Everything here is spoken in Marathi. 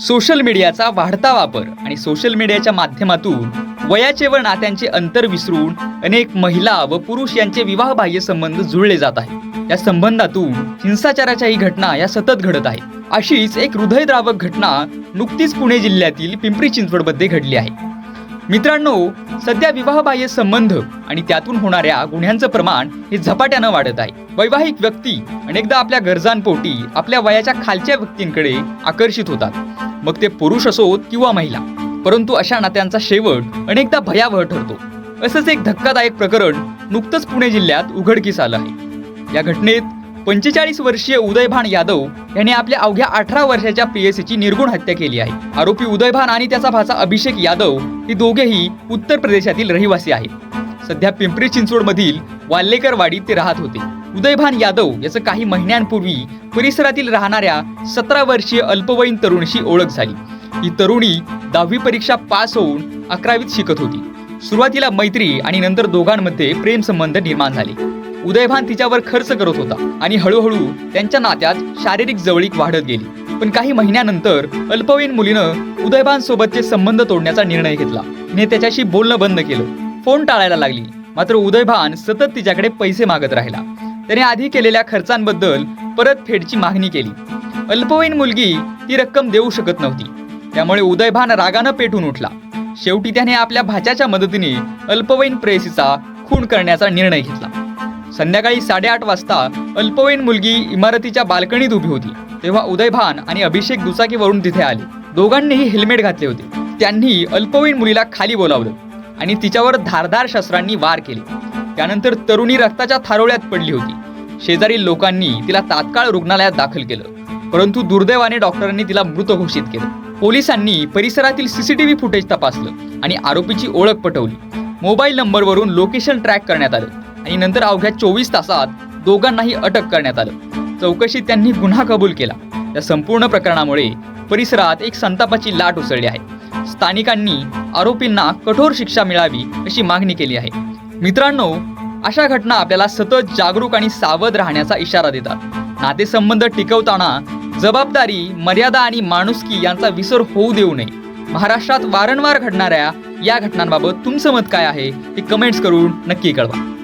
सोशल मीडियाचा वाढता वापर आणि सोशल मीडियाच्या माध्यमातून वयाचे व नात्यांचे अंतर विसरून अनेक महिला व पुरुष यांचे विवाहबाह्य संबंध जुळले जात आहे या संबंधातून हिंसाचाराच्याही घटना या सतत घडत आहे. अशीच एक हृदयद्रावक घटना नुकतीच पुणे जिल्ह्यातील पिंपरी चिंचवडमध्ये घडली आहे. मित्रांनो सध्या विवाहबाह्य संबंध आणि त्यातून होणाऱ्या गुन्ह्यांचं प्रमाण हे झपाट्यानं वाढत आहे. वैवाहिक व्यक्ती अनेकदा आपल्या गरजांपोटी आपल्या वयाच्या खालच्या व्यक्तींकडे आकर्षित होतात. मग ते पुरुष असोत किंवा महिला. परंतु अशा नात्यांचा शेवट अनेकदा भयावह ठरतो. असंच एक धक्कादायक प्रकरण नुकतंच पुणे जिल्ह्यात उघडकीस आलं आहे. या घटनेत पंचेचाळीस वर्षीय उदयभान यादव याने आपल्या अवघ्या अठरा वर्षाच्या प्रेयसीची निर्गुण हत्या केली आहे. आरोपी उदयभान आणि त्याचा भाचा अभिषेक यादव हे दोघेही उत्तर प्रदेशातील रहिवासी आहेत. सध्या पिंपरी चिंचवडमधील वाल्लेकर वाडीत ते राहत होते. उदयभान यादव याचं काही महिन्यांपूर्वी परिसरातील राहणाऱ्या सतरा वर्षीय अल्पवयीन तरुणीशी ओळख झाली. ही तरुणी दहावी परीक्षा पास होऊन अकरावीत शिकत होती. सुरुवातीला मैत्री आणि नंतर दोघांमध्ये प्रेम संबंध निर्माण झाले. उदयभान तिच्यावर खर्च करत होता आणि हळूहळू त्यांच्या नात्यात शारीरिक जवळीक वाढत गेली. पण काही महिन्यानंतर अल्पवयीन मुलीनं उदयभान सोबतचे संबंध तोडण्याचा निर्णय घेतला. तिने त्याच्याशी बोलणं बंद केलं. फोन टाळायला लागली. मात्र उदयभान सतत तिच्याकडे पैसे मागत राहिला. त्याने आधी केलेल्या खर्चांबद्दल परतफेडची मागणी केली. अल्पवयीन मुलगी ती रक्कम देऊ शकत नव्हती. त्यामुळे उदयभान रागानं पेटून उठला. शेवटी त्याने आपल्या भाच्याच्या मदतीने अल्पवयीन प्रेयसीचा खून करण्याचा निर्णय घेतला. संध्याकाळी साडेआठ वाजता अल्पवयीन मुलगी इमारतीच्या बाल्कनीत उभी होती. तेव्हा उदयभान आणि अभिषेक दुचाकीवरून तिथे आले. दोघांनीही हेल्मेट घातले होते. त्यांनी अल्पवयीन मुलीला खाली बोलावलं. आणि तिच्यावर धारदार शस्त्रांनी वार केले. त्यानंतर तरुणी रक्ताच्या थारोळ्यात पडली होती. शेजारी लोकांनी तिला तात्काळ रुग्णालयात दाखल केलं. परंतु दुर्दैवाने डॉक्टरांनी तिला मृत घोषित केलं. पोलिसांनी परिसरातील सीसीटीव्ही फुटेज तपासलं आणि आरोपीची ओळख पटवली. मोबाईल नंबरवरून लोकेशन ट्रॅक करण्यात आलं आणि नंतर अवघ्या चोवीस तासात दोघांनाही अटक करण्यात आलं. चौकशीत त्यांनी गुन्हा कबूल केला. या संपूर्ण प्रकरणामुळे परिसरात एक संतापाची लाट उसळली आहे. स्थानिकांनी आरोपींना कठोर शिक्षा मिळावी अशी मागणी केली आहे. मित्रांनो अशा घटना आपल्याला सतत जागरूक आणि सावध राहण्याचा इशारा देतात. नातेसंबंध टिकवताना जबाबदारी मर्यादा आणि माणुसकी यांचा विसर होऊ देऊ नये. महाराष्ट्रात वारंवार घडणाऱ्या या घटनांबाबत तुमचं मत काय आहे हे कमेंट्स करून नक्की कळवा.